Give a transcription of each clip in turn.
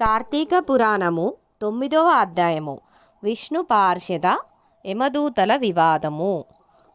కార్తీక పురాణము తొమ్మిదవ అధ్యాయము. విష్ణు పార్షద యమదూతల వివాదము.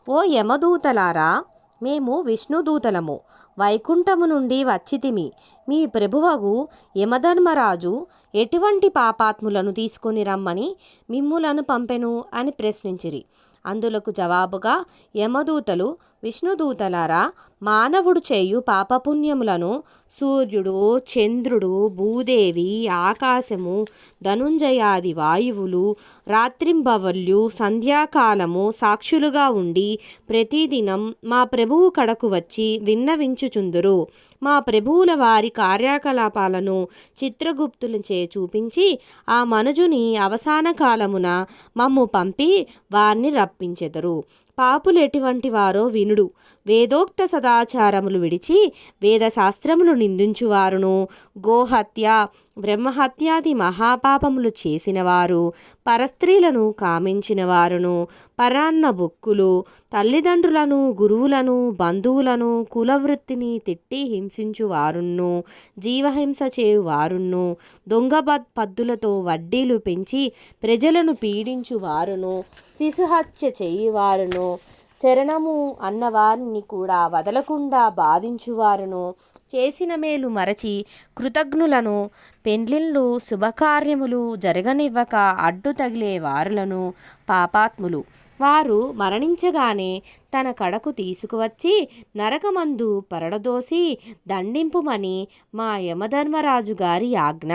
ఓ యమదూతలారా మేము విష్ణుదూతలము వైకుంఠము నుండి వచ్చితిమి. మీ ప్రభువగు యమధర్మరాజు ఎటువంటి పాపాత్ములను తీసుకొని రమ్మని మిమ్ములను పంపెను అని ప్రశ్నించిరి. అందులకు జవాబుగా యమదూతలు విష్ణుదూతలారా మానవుడు చేయు పాపపుణ్యములను సూర్యుడు చంద్రుడు భూదేవి ఆకాశము ధనుంజయాది వాయువులు రాత్రింబవల్యు సంధ్యాకాలము సాక్షులుగా ఉండి ప్రతిదినం మా ప్రభువు కడకు వచ్చి విన్నవించుచుందురు. మా ప్రభువుల వారి కార్యకలాపాలను చిత్రగుప్తులచే చూపించి ఆ మనుజుని అవసాన కాలమున మమ్ము పంపి వారిని రప్పించెదరు. పాపులు ఎటువంటి వారో వినుడు. వేదోక్త సదాచారములు విడిచి వేదశాస్త్రములు నిందించువారును. గోహత్య బ్రహ్మహత్యాది మహాపాపములు చేసినవారు పరస్త్రీలను కామించిన వారును పరాన్న బుక్కులు తల్లిదండ్రులను గురువులను బంధువులను కులవృత్తిని తిట్టి హింసించువారున్ను జీవహింస చేయువారున్ను దొంగ బ- పద్దులతో వడ్డీలు పెంచి ప్రజలను పీడించువారును శిశుహత్య చేయువారును శరణము అన్నవారిని కూడా వదలకుండా బాధించువారును. చేసిన మేలు మరచి కృతజ్ఞులను పెండ్లిళ్ళు శుభకార్యములు జరగనివ్వక అడ్డు తగిలే వారులను పాపాత్ములు. వారు మరణించగానే తన కడకు తీసుకువచ్చి నరకమందు పరడదోసి దండింపుమని మా యమధర్మరాజు గారి ఆజ్ఞ.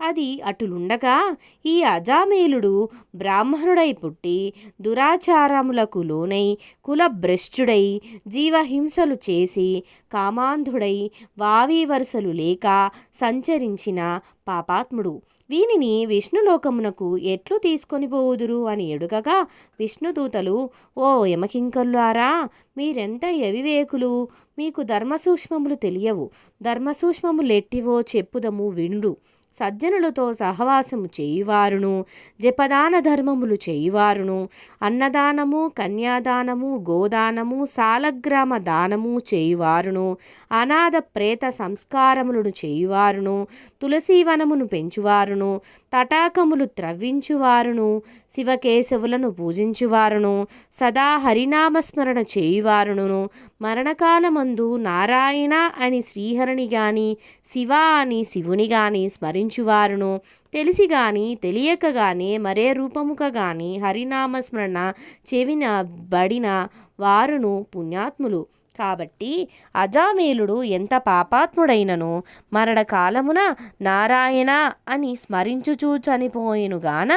అది అటులుండగా ఈ అజామేలుడు బ్రాహ్మణుడై పుట్టి దురాచారములకు లోనై కులభ్రష్టుడై జీవహింసలు చేసి కామాంధుడై వావి వరుసలు లేక సంచరించిన పాపాత్ముడు. వీనిని విష్ణులోకమునకు ఎట్లు తీసుకొని పోవుదురు అని ఎడుగగా విష్ణుదూతలు ఓ యమకింకరులారా మీరెంత యవివేకులు? మీకు ధర్మసూక్ష్మములు తెలియవు. ధర్మసూక్ష్మములెట్టివో చెప్పుదము వినుడు. సజ్జనులతో సహవాసము చేయువారును జపదాన ధర్మములు చేయువారును అన్నదానము కన్యాదానము గోదానము సాలగ్రామ దానము చేయువారును అనాథ ప్రేత సంస్కారములను చేయువారును తులసీవనమును పెంచువారును తటాకములు త్రవ్వించువారును శివకేశవులను పూజించువారును సదా హరినామస్మరణ చేయువారును మరణకాలమందు నారాయణ అని శ్రీహరిని గాని శివ అని శివుని గాని స్మరించువారును. తెలిసి గాని తెలియక గాని మరే రూపముక గాని హరినామస్మరణ చెవిన బడిన వారును పుణ్యాత్ములు. కాబట్టి అజామేలుడు ఎంత పాపాత్ముడైనను మరణకాలమున నారాయణ అని స్మరించుచూ చనిపోయినుగాన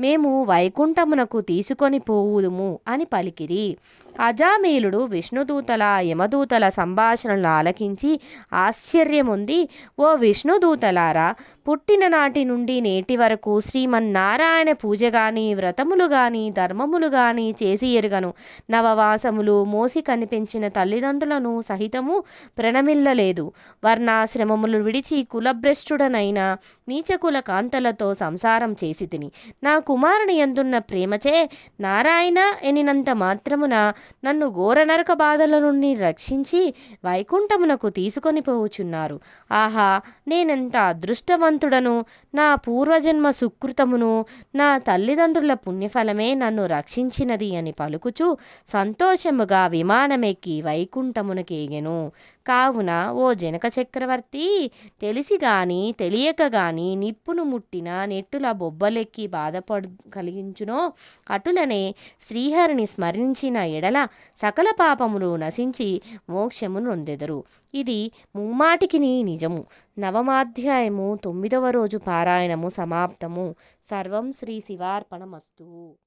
మేము వైకుంఠమునకు తీసుకొని పోవుదుము అని పలికిరి. అజామేలుడు విష్ణుదూతల యమదూతల సంభాషణలు ఆలకించి ఆశ్చర్యముంది ఓ విష్ణుదూతలారా పుట్టిన నాటి నుండి నేటి వరకు శ్రీమన్నారాయణ పూజ గాని వ్రతములు గాని ధర్మములు గాని చేసి ఎరుగను. నవవాసములు మోసి కనిపించిన తల్లిదండ్రులను సహితము ప్రణమిల్లలేదు. వర్ణాశ్రమములు విడిచి కులభ్రష్టుడనైన నీచకుల కాంతలతో సంసారం చేసి తిని. నా కుమారుని ఎందున్న ప్రేమచే నారాయణ ఎనినంత మాత్రమున నన్ను ఘోర నరక బాధల నుండి రక్షించి వైకుంఠమునకు తీసుకొని పోవుచున్నారు. ఆహా నేనెంత అదృష్టవంతుడను? నా పూర్వజన్మ సుకృతమును నా తల్లిదండ్రుల పుణ్యఫలమే నన్ను రక్షించినది అని పలుకుచూ సంతోషముగా విమానమెక్కి వైకుంఠమునకేగెను కావున ఓ జనక చక్రవర్తి తెలిసి గాని తెలియక గాని నిప్పును ముట్టిన నెట్టుల బొబ్బలెక్కి బాధపడు కలిగించునో అటులనే శ్రీహరిని స్మరించిన ఎడల సకల పాపములు నశించి మోక్షము నొందెదరు. ఇది ముమ్మాటికి నిజము. నవమాధ్యాయము తొమ్మిదవ రోజు పారాయణము సమాప్తము. సర్వం శ్రీ శివార్పణమస్తు.